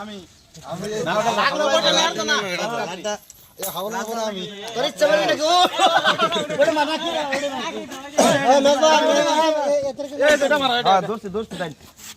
আমি আমি দোস্ত দোস্ত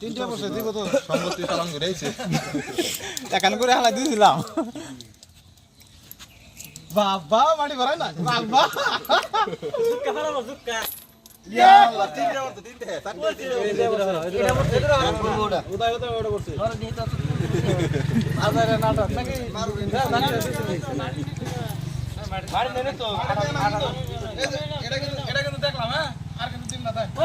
তিনটা বসে দিব তো সম্পত্তি পালন করেছি এখান করে হালা দিয়েছিলাম বাবা মাটি ভরাই না বাবা দুঃখা ভরা নাটক নাকি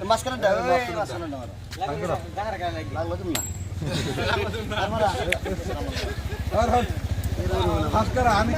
মাঝখানে মাঝখানে লাগল তুমি না আমি